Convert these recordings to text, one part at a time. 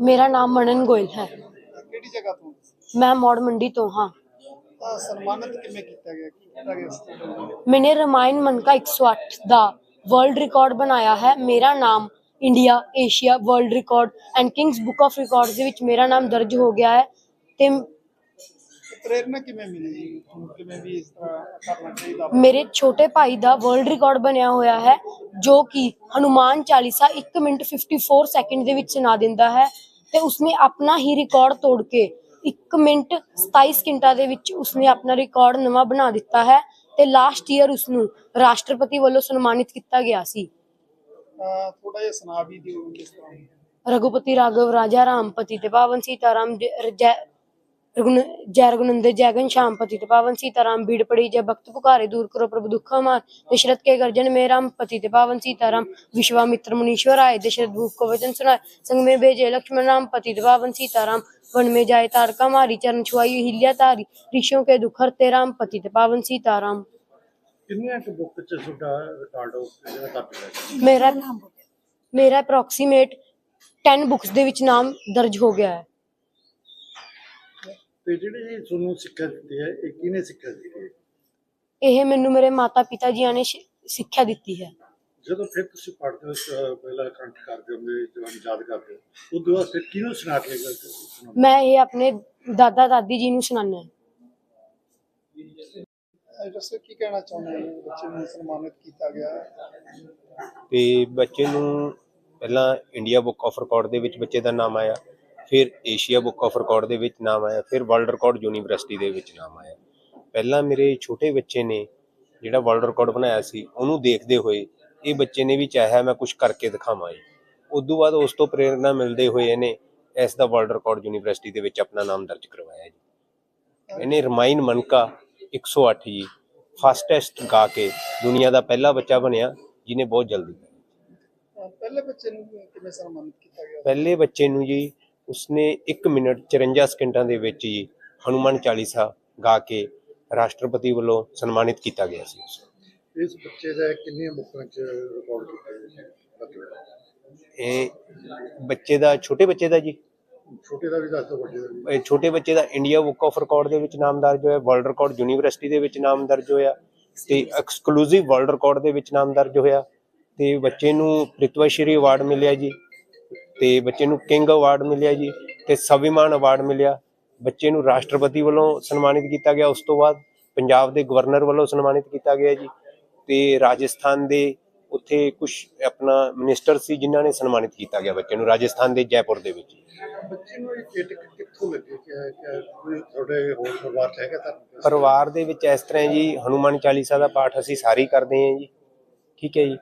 मेरा नाम मनन गोयल है। मैं मोड़ मंडी तो हाँ। मैंने रामायण मन का एक दा वर्ल्ड रिकॉर्ड बनाया है। मेरा नाम India Asia world record and kings book of record मेरा नाम दर्ज हो गया है। ਤੇ ਪ੍ਰੇਰਨਾ ਕਿਵੇਂ ਮਿਲੀ ਜੀ? ਤੁਹਾਨੂੰ ਕਿਵੇਂ ਵੀ ਇਸ ਤਰ੍ਹਾਂ ਕਰਨਾ ਚਾਹੀਦਾ ਮੇਰੇ ਛੋਟੇ ਭਾਈ ਦਾ ਵਰਲਡ ਰਿਕਾਰਡ ਬਣਿਆ ਹੋਇਆ ਹੈ ਜੋ ਕਿ ਹਨੂਮਾਨ ਚਾਲੀਸਾ 1 ਮਿੰਟ 54 ਸੈਕਿੰਡ ਦੇ ਵਿੱਚ ਸੁਣਾ ਦਿੰਦਾ ਹੈ ਤੇ ਉਸਨੇ ਆਪਣਾ ਹੀ ਰਿਕਾਰਡ ਤੋੜ ਕੇ 1 ਮਿੰਟ 27 ਸਕਿੰਟਾਂ ਦੇ ਵਿੱਚ ਉਸਨੇ ਆਪਣਾ ਰਿਕਾਰਡ ਨਵਾਂ ਬਣਾ ਦਿੱਤਾ ਹੈ ਤੇ ਲਾਸਟ ਈਅਰ ਉਸਨੂੰ ਰਾਸ਼ਟਰਪਤੀ ਵੱਲੋਂ ਸਨਮਾਨਿਤ ਕੀਤਾ ਗਿਆ ਸੀ। ਥੋੜਾ ਜਿਹਾ ਸੁਣਾ ਵੀ ਦਿਓ ਕਿਸ ਤਰ੍ਹਾਂ। ਰਘੁਪਤੀ ਰਾਘਵ ਰਾਜਾ ਰਾਮ ਪਤੀ ਤੇ ਪਾਵਨ ਸੀਤਾਰਾਮ ਜੈ- ਜੈ ਰਘੁਨ ਜੈ ਰਘੁਨੰਦਨ ਜੈ घनश्याम पति ते पावन सीताराम भीड़ पड़ी जय भक्त पुकारे दूर करो प्रभु दुख हमार दशरथ के गर्जन में राम पति ते पावन सीताराम विश्वामित्र मुनीश्वर आए दशरथ भूप को वचन सुनाए संग में भेजे लक्ष्मण राम पति ते पावन सीताराम वन में जाए तारका मारी चरण छुआई हिल्या तारी ऋषियों के दुख हरते राम पति ते पावन सीताराम ਕਿੰਨੀਆਂ ਕੁ ਬੁੱਕ ਚ ਤੁਹਾਡਾ ਰਿਕਾਰਡ ਉਹ ਜਿਹੜਾ ਦਰਜ ਹੈ मेरा मेरा अप्रोक्सीमेट 10 बुक्स ਦੇ ਵਿੱਚ ਨਾਮ ਦਰਜ ਹੋ ਗਿਆ ਹੈ ਤੇ ਜਿਹੜੀ ਤੁਹਾਨੂੰ ਸਿੱਖਿਆ ਦਿੱਤੀ ਹੈ ਇਹ ਕਿਹਨੇ ਸਿੱਖਿਆ ਦਿੱਤੀ ਹੈ? ਇਹ ਮੈਨੂੰ ਮੇਰੇ ਮਾਤਾ ਪਿਤਾ ਜੀਆਂ ਨੇ ਸ਼ਿ- ਸਿੱਖਿਆ ਦਿੱਤੀ ਹੈ। ਜਦੋਂ ਫਿਰ ਤੁਸੀਂ ਪੜ੍ਹਦੇ ਹੋ ਅਹ ਪਹਿਲਾਂ ਕੰਠ ਕਰਦੇ ਹੋ ਤੁਹਾਨੂੰ ਯਾਦ ਕਰਦੇ ਹੋ ਉਦੋਂ ਬਾਅਦ ਫਿਰ ਕਿਹਨੂੰ ਸੁਣਾ ਕੇ ਗੱਲ ਸੁਣਾਉਂਦੇ ਮੈਂ ਇਹ ਆਪਣੇ ਦਾਦਾ ਦਾਦੀ ਜੀ ਨੂੰ ਸੁਣਾਉਂਦਾ ਹਾਂ। ਜਸਰ ਕੀ ਕਹਿਣਾ ਚਾਹੁੰਦੇ ਹੋ? ਬੱਚੇ ਨੂੰ ਸਨਮਾਨਿਤ ਕੀਤਾ ਗਿਆ। ਤੇ ਬੱਚੇ ਨੂੰ ਪਹਿਲਾਂ ਇੰਡੀਆ ਬੁੱਕ ਆਫ ਰਿਕਾਰਡ ਦੇ ਵਿੱਚ ਬੱਚੇ ਦਾ ਨਾਮ ਆਇਆ। ਫਿਰ ਏਸ਼ੀਆ ਬੁੱਕ ਆਫ ਰਿਕਾਰਡ ਦੇ ਵਿੱਚ ਨਾਮ ਆਇਆ ਫਿਰ ਵਰਲਡ ਰਿਕਾਰਡ ਯੂਨੀਵਰਸਿਟੀ ਦੇ ਵਿੱਚ ਨਾਮ ਆਇਆ। ਪਹਿਲਾਂ ਮੇਰੇ ਛੋਟੇ ਬੱਚੇ ਨੇ ਜਿਹੜਾ ਵਰਲਡ ਰਿਕਾਰਡ ਬਣਾਇਆ ਸੀ ਉਹਨੂੰ ਦੇਖਦੇ ਹੋਏ ਇਹ ਬੱਚੇ ਨੇ ਵੀ ਚਾਹਿਆ ਮੈਂ ਕੁਝ ਕਰਕੇ ਦਿਖਾਵਾਂ ਜੀ ਉਦੋਂ ਬਾਅਦ ਉਸ ਤੋਂ ਪ੍ਰੇਰਣਾ ਮਿਲਦੇ ਹੋਏ ਇਹਨੇ ਇਸ ਦਾ ਵਰਲਡ ਰਿਕਾਰਡ ਯੂਨੀਵਰਸਿਟੀ ਦੇ ਵਿੱਚ ਆਪਣਾ ਨਾਮ ਦਰਜ ਕਰਵਾਇਆ ਜੀ। ਇਹਨੇ ਰਮਾਇਨ ਮਨਕਾ 108 ਜੀ ਫਾਸਟੈਸਟ ਗਾ ਕੇ ਦੁਨੀਆ ਦਾ ਪਹਿਲਾ ਬੱਚਾ ਬਣਿਆ ਜਿਹਨੇ ਬਹੁਤ ਜਲਦੀ ਪਹਿਲੇ ਬੱਚੇ ਨੂੰ ਕਿਵੇਂ ਸਨਮਾਨਿਤ ਕੀਤਾ ਗਿਆ? ਪਹਿਲੇ ਬੱਚੇ ਨੂੰ ਜੀ ਉਸਨੇ 1 ਮਿੰਟ 54 ਸਕਿੰਟਾਂ ਦੇ ਵਿੱਚ ਜੀ ਹਨੂਮਾਨ ਚਾਲੀਸਾ ਗਾ ਕੇ ਰਾਸ਼ਟਰਪਤੀ ਵੱਲੋਂ ਸਨਮਾਨਿਤ ਕੀਤਾ ਗਿਆ ਸੀ ਉਸ। ਇਸ ਬੱਚੇ ਦਾ ਕਿੰਨੀਆਂ ਬੁੱਕਾਂ ਚ ਰਿਕਾਰਡ ਕੀਤਾ ਗਿਆ ਇਹ ਬੱਚੇ ਦਾ ਛੋਟੇ ਬੱਚੇ ਦਾ ਜੀ। ਛੋਟੇ ਦਾ ਵੀ ਦੱਸ ਦਿਓ ਵੱਡੇ ਦਾ ਵੀ। ਇਹ ਛੋਟੇ ਬੱਚੇ ਦਾ ਇੰਡੀਆ ਬੁੱਕ ਆਫ ਰਿਕਾਰਡ ਦੇ ਵਿੱਚ ਨਾਮ ਦਰਜ ਹੋਇਆ ਵਰਲਡ ਰਿਕਾਰਡ ਯੂਨੀਵਰਸਿਟੀ ਦੇ ਵਿੱਚ ਨਾਮ ਦਰਜ ਹੋਇਆ ਤੇ ਐਕਸਕਲੂਸਿਵ ਵਰਲਡ ਰਿਕਾਰਡ ਦੇ ਵਿੱਚ ਨਾਮ ਦਰਜ ਹੋਇਆ ਤੇ ਬੱਚੇ ਨੂੰ ਪ੍ਰਿਤਵਾ ਸ਼੍ਰੀ ਅਵਾਰਡ ਮਿਲਿਆ ਜੀ। ਤੇ ਬੱਚੇ ਨੂੰ ਕਿੰਗ ਅਵਾਰਡ ਮਿਲਿਆ ਜੀ ਤੇ ਸਵਿਮਾਨ ਅਵਾਰਡ ਮਿਲਿਆ। ਬੱਚੇ ਨੂੰ ਰਾਸ਼ਟਰਪਤੀ ਵੱਲੋਂ ਸਨਮਾਨਿਤ ਕੀਤਾ ਗਿਆ। ਉਸ ਤੋਂ ਬਾਅਦ ਪੰਜਾਬ ਦੇ ਗਵਰਨਰ ਵੱਲੋਂ ਸਨਮਾਨਿਤ ਕੀਤਾ ਗਿਆ ਜੀ ਤੇ ਰਾਜਸਥਾਨ ਦੇ ਉੱਥੇ ਕੁਝ ਆਪਣਾ ਮਿਨਿਸਟਰ ਸੀ ਜਿਨ੍ਹਾਂ ਨੇ ਸਨਮਾਨਿਤ ਕੀਤਾ ਗਿਆ ਬੱਚੇ ਨੂੰ ਰਾਜਸਥਾਨ ਦੇ ਜੈਪੁਰ ਦੇ ਵਿੱਚ। ਬੱਚੇ ਨੂੰ ਇਹ ਚੇਟਕ ਕਿੱਥੋਂ ਲੱਗੇ? ਕਿ ਕਿ ਕੋਈ ਤੁਹਾਡੇ ਹੋਰ ਪਰਿਵਾਰ 'ਚ ਹੈਗਾ ਤਾਂ ਪਰਿਵਾਰ ਦੇ ਵਿੱਚ ਇਸ ਤਰ੍ਹਾਂ ਜੀ ਹਨੂਮਾਨ ਚਾਲੀਸਾ ਦਾ ਪਾਠ ਅਸੀਂ ਸਾਰੇ ਕਰਦੇ ਹਾਂ ਜੀ। ਠੀਕ ਹੈ ਜੀ।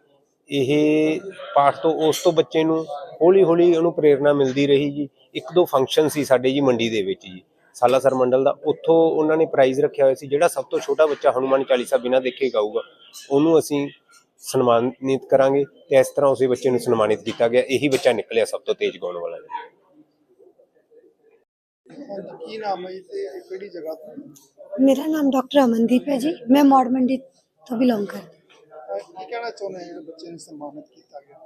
ਇਹ ਪਾਠ ਤੋਂ ਉਸ ਤੋਂ ਬੱਚੇ ਨੂੰ ਹੌਲੀ ਹੌਲੀ ਉਹਨੂੰ ਪ੍ਰੇਰਣਾ ਮਿਲਦੀ ਰਹੀ ਜੀ। ਇੱਕ ਦੋ ਫੰਕਸ਼ਨ ਸੀ ਸਾਡੇ ਜੀ ਮੰਡੀ ਦੇ ਵਿੱਚ ਜੀ। ਸਾਲਾਸਰ ਮੰਡਲ ਦਾ ਉੱਥੋਂ ਉਹਨਾਂ ਨੇ ਪ੍ਰਾਈਜ਼ ਰੱਖਿਆ ਹੋਇਆ ਸੀ ਜਿਹੜਾ ਸਭ ਤੋਂ ਛੋਟਾ ਬੱਚਾ ਹਨੂਮਾਨ ਚਾਲੀਸਾ ਬਿਨਾਂ ਦੇਖੇ ਗਾਊਗਾ ਉਹਨੂੰ ਅਸੀਂ ਸਨਮਾਨਿਤ ਕਰਾਂਗੇ ਤੇ ਇਸ ਤਰ੍ਹਾਂ ਉਸੇ ਬੱਚੇ ਨੂੰ ਸਨਮਾਨਿਤ ਕੀਤਾ ਗਿਆ। ਇਹੀ ਬੱਚਾ ਨਿਕਲਿਆ ਸਭ ਤੋਂ ਤੇਜ਼ ਗਾਉਣ ਵਾਲਾ ਜੀ। ਹਾਂਜੀ, ਕੀ ਨਾਮ ਹੈ ਜੀ ਤੇ ਇਹ ਕਿਹੜੀ ਜਗ੍ਹਾ ਤੋਂ? ਮੇਰਾ ਨਾਮ ਡਾਕਟਰ ਅਮਨਦੀਪ ਹੈ ਜੀ। ਮੈਂ ਮੌੜ ਮੰਡੀ ਤੋਂ ਬਿਲੋਂਗ ਕਰਦੀ ਕੀ ਕਹਿਣਾ ਚਾਹੁੰਦੇ ਹੋ ਜਿਹੜੇ ਬੱਚੇ ਨੂੰ ਸਨਮਾਨਿਤ ਕੀਤਾ ਗਿਆ?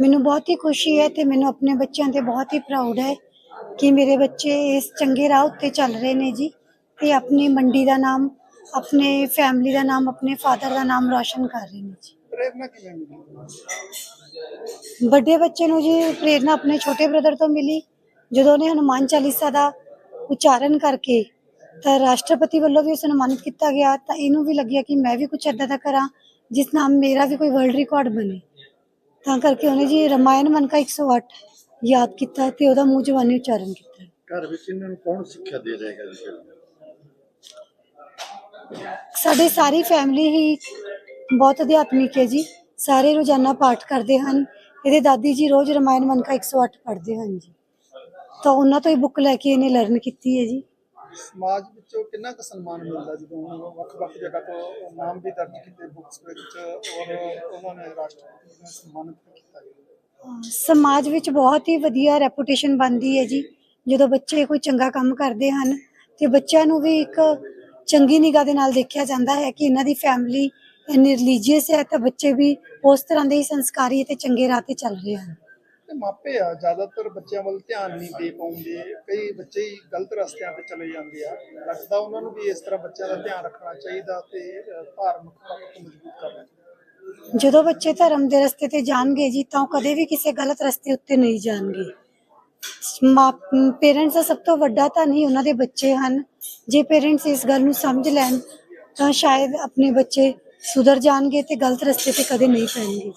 ਮੈਨੂੰ ਬਹੁਤ ਹੀ ਖੁਸ਼ੀ ਹੈ ਤੇ ਮੈਨੂੰ ਆਪਣੇ ਬੱਚਿਆਂ ਤੇ ਬਹੁਤ ਹੀ ਪ੍ਰਾਊਡ ਹੈ ਕਿ ਮੇਰੇ ਬੱਚੇ ਇਸ ਚੰਗੇ ਰਾਹ ਉੱਤੇ ਚੱਲ ਰਹੇ ਨੇ ਜੀ ਤੇ ਆਪਣੀ ਮੰਡੀ ਦਾ ਨਾਮ ਆਪਣੇ ਫੈਮਿਲੀ ਦਾ ਨਾਮ ਆਪਣੇ ਫਾਦਰ ਦਾ ਨਾਮ ਰੌਸ਼ਨ ਕਰ ਰਹੇ ਨੇ ਜੀ। ਪ੍ਰੇਰਨਾ ਕਿਵੇਂ ਮਿਲੀ? ਵੱਡੇ ਬੱਚੇ ਨੂੰ ਜੀ ਪ੍ਰੇਰਣਾ ਆਪਣੇ ਛੋਟੇ ਬ੍ਰਦਰ ਤੋਂ ਮਿਲੀ। ਜਦੋਂ ਉਹਨੇ ਹਨੂਮਾਨ ਚਾਲੀਸਾ ਦਾ ਉਚਾਰਨ ਕਰਕੇ ਤਾਂ ਰਾਸ਼ਟਰਪਤੀ ਵੱਲੋਂ ਵੀ ਸਨਮਾਨਿਤ ਕੀਤਾ ਗਿਆ ਤਾਂ ਇਹਨੂੰ ਵੀ ਲੱਗਿਆ ਕਿ ਮੈਂ ਵੀ ਕੁਝ ਏਦਾਂ ਦਾ ਕਰਾਂ। ਜਿਸ ਨਾਲ ਮੇਰਾ ਵੀ ਕੋਈ ਵਰਲਡ ਰਿਕਾਰਡ ਬਣੇ। ਤਾਂ ਕਰਕੇ ਉਹਨੇ ਜੀ ਰਮਾਇਣ ਮਨ ਕਾ 108 ਯਾਦ ਕੀਤਾ ਤੇ ਉਹਦਾ ਮੂੰਹ ਜ਼ਬਾਨੀ ਉਚਾਰਨ ਕੀਤਾ। ਘਰ ਵਿੱਚ ਇਹਨਾਂ ਨੂੰ ਕੌਣ ਸਿੱਖਿਆ ਦੇ ਰਹੇਗਾ? ਸਾਡੀ ਸਾਰੀ ਫੈਮਿਲੀ ਹੀ ਬਹੁਤ ਅਧਿਆਤਮਿਕ ਹੈ ਜੀ। ਸਾਰੇ ਰੋਜ਼ਾਨਾ ਪਾਠ ਕਰਦੇ ਹਨ। ਇਹਦੇ ਦਾਦੀ ਜੀ ਰੋਜ਼ ਰਮਾਇਣ ਮਨ ਕਾ 108 ਪੜ੍ਹਦੇ ਹਨ ਜੀ। ਤਾਂ ਉਹਨਾਂ ਤੋਂ ਹੀ ਬੁੱਕ ਲੈ ਕੇ ਇਹਨੇ ਲਰਨ ਕੀਤੀ ਹੈ ਜੀ। ਸਮਾਜ ਵਿੱਚੋਂ ਕਿੰਨਾ ਕੁ ਸਨਮਾਨ ਮਿਲਦਾ ਜਦੋਂ ਵੱਖ-ਵੱਖ ਜਗ੍ਹਾ ਤੋਂ ਨਾਮ ਵੀ ਦਰਜ ਕੀਤੇ ਬੁੱਕਸ ਵਿੱਚ, ਔਰ ਉਹਨਾਂ ਨੇ ਰਾਸ਼ਟਰਪਤੀ ਨੂੰ ਸਨਮਾਨਿਤ ਕੀਤਾ ਸਮਾਜ ਵਿੱਚ ਬਹੁਤ ਹੀ ਵਧੀਆ ਰੈਪੂਟੇਸ਼ਨ ਬਣਦੀ ਹੈ ਜੀ। ਜਦੋਂ ਬੱਚੇ ਕੋਈ ਚੰਗਾ ਕੰਮ ਕਰਦੇ ਹਨ, ਤੇ ਬੱਚਿਆਂ ਨੂੰ ਵੀ ਇੱਕ ਚੰਗੀ ਨਿਗਾਹ ਦੇ ਨਾਲ ਦੇਖਿਆ ਜਾਂਦਾ ਹੈ ਕਿ ਇਹਨਾਂ ਦੀ ਫੈਮਿਲੀ ਇੰਨੇ ਰਿਲੀਜੀਅਸ ਹੈ, ਤਾਂ ਬੱਚੇ ਵੀ ਉਸ ਤਰ੍ਹਾਂ ਦੇ ਹੀ ਸੰਸਕਾਰੀ ਅਤੇ ਚੰਗੇ ਰਾਹ ਤੇ ਚੱਲ ਰਹੇ ਹਨ। ਤੇ ਮਾਪੇ ਆ, ਜ਼ਿਆਦਾਤਰ ਬੱਚਿਆਂ ਵੱਲ ਧਿਆਨ ਨਹੀਂ ਦੇ ਪਾਉਂਦੇ। ਕਈ ਬੱਚੇ ਹੀ ਗਲਤ ਰਸਤਿਆਂ ਤੇ ਚਲੇ ਜਾਂਦੇ ਆ। ਲੱਗਦਾ ਉਹਨਾਂ ਨੂੰ ਵੀ ਇਸ ਤਰ੍ਹਾਂ ਬੱਚਿਆਂ ਦਾ ਧਿਆਨ ਰੱਖਣਾ ਚਾਹੀਦਾ ਤੇ ਧਾਰਮਿਕ ਪੱਖ ਮਜ਼ਬੂਤ ਕਰਨਾ ਜਦੋਂ ਬੱਚੇ ਧਰਮ ਦੇ ਰਸਤੇ ਤੇ ਜਾਣਗੇ ਜੀ, ਤਾਂ ਉਹ ਕਦੇ ਵੀ ਕਿਸੇ ਗਲਤ ਰਸਤੇ ਉੱਤੇ ਨਹੀਂ ਜਾਣਗੇ। ਪੇਰੈਂਟਸ ਦਾ ਸਭ ਤੋਂ ਵੱਡਾ ਤਾਂ ਨਹੀਂ ਉਹਨਾਂ ਦੇ ਬੱਚੇ ਹਨ। ਜੇ ਪੇਰੈਂਟਸ ਇਸ ਗੱਲ ਨੂੰ ਸਮਝ ਲੈਣ, ਤਾਂ ਸ਼ਾਇਦ ਆਪਣੇ ਬੱਚੇ ਸੁਧਰ ਜਾਣਗੇ ਤੇ ਗਲਤ ਰਸਤੇ ਤੇ ਕਦੇ ਨਹੀਂ ਪੈਣਗੇ।